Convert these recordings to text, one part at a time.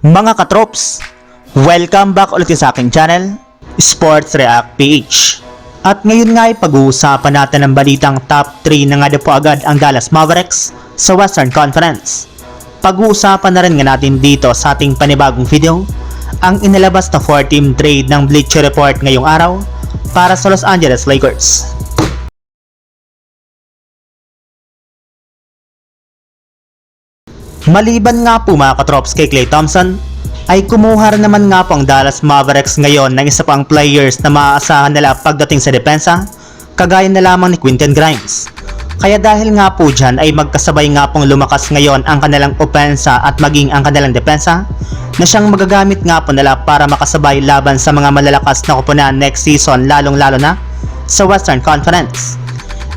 Mga katrops, welcome back ulit sa aking channel, Sports React PH. At ngayon nga ay pag-uusapan natin ang balitang top 3 na nga po agad ang Dallas Mavericks sa Western Conference. Pag-uusapan na rin nga natin dito sa ating panibagong video ang inilabas na 4-team trade ng Bleacher Report ngayong araw para sa Los Angeles Lakers. Maliban nga po mga katrops kay Klay Thompson, ay kumuha rin naman nga po ang Dallas Mavericks ngayon ng isa pang players na maaasahan nila pagdating sa depensa, kagaya na lamang ni Quinton Grimes. Kaya dahil nga po dyan ay magkasabay nga pong lumakas ngayon ang kanilang opensa at maging ang kanilang depensa na siyang magagamit nga po nila para makasabay laban sa mga malalakas na kupunan next season lalong lalo na sa Western Conference.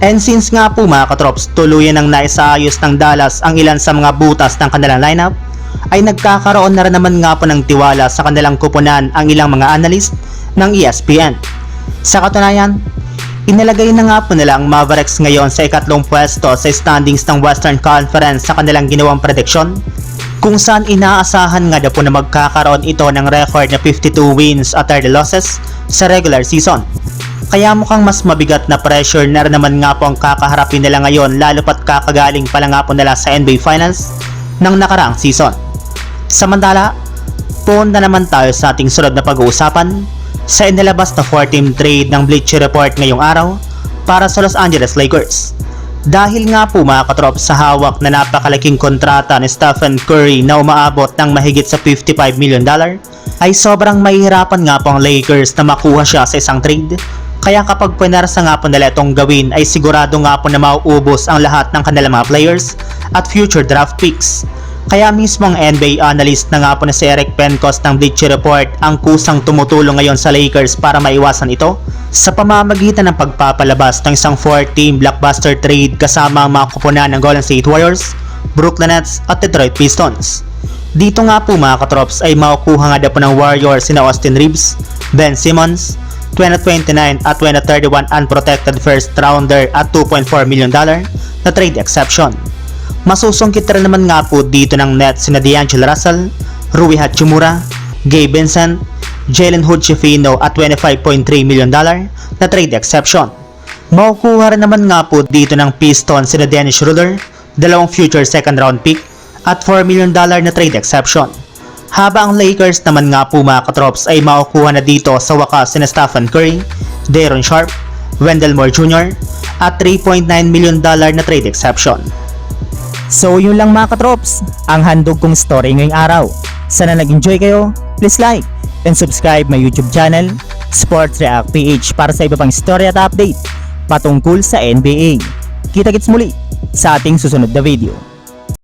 And since nga po mga katrops, tuluyan ang naisaayos ng Dallas ang ilan sa mga butas ng kanilang lineup, ay nagkakaroon na rin naman nga po ng tiwala sa kanilang kupunan ang ilang mga analyst ng ESPN. Sa katunayan, inilagay na nga po nila ang Mavericks ngayon sa ikatlong pwesto sa standings ng Western Conference sa kanilang ginawang prediction, kung saan inaasahan nga na po na magkakaroon ito ng record na 52 wins at 30 losses sa regular season. Kaya mukhang mas mabigat na pressure na naman nga po ang kakaharapin nila ngayon lalo pat kakagaling pala nga po nila sa NBA Finals ng nakaraang season. Samantala, punta naman tayo sa ating sunod na pag-uusapan sa inilabas na 4-team trade ng Bleacher Report ngayong araw para sa Los Angeles Lakers. Dahil nga po mga katrop sa hawak na napakalaking kontrata ni Stephen Curry na umaabot ng mahigit sa 55 million dollar, ay sobrang mahihirapan nga po ang Lakers na makuha siya sa isang trade. Kaya kapag pwenarsa nga po nila itong gawin ay sigurado nga po na mauubos ang lahat ng kanilang mga players at future draft picks. Kaya mismo ang NBA analyst na nga po na si Eric Pencos ng Bleacher Report ang kusang tumutulong ngayon sa Lakers para maiwasan ito sa pamamagitan ng pagpapalabas ng isang 4-team blockbuster trade kasama ang mga kupunan ng Golden State Warriors, Brooklyn Nets at Detroit Pistons. Dito nga po mga katrops ay makukuha nga po ng Warriors sina Austin Reeves, Ben Simmons, 2029 at 2031 unprotected first rounder at 2.4 million dollar na trade exception. Masusungkit rin naman nga po dito ng Nets sina D'Angelo Russell, Rui Hachimura, Gabe Vincent, Jalen Hood-Schifino at 25.3 million dollar na trade exception. Makukuha rin naman nga po dito ng Pistons sina Dennis Schroeder, dalawang future second round pick at 4 million dollar na trade exception. Habang ang Lakers naman nga po mga katrops ay makukuha na dito sa wakas sina Stephen Curry, Daron Sharp, Wendell Moore Jr. at 3.9 million dollar na trade exception. So yun lang mga katrops, ang handog kong story ngayong araw. Sana nag-enjoy kayo, please like and subscribe my YouTube channel, Sports React PH para sa iba pang story at update patungkol sa NBA. Kita-kits muli sa ating susunod na video.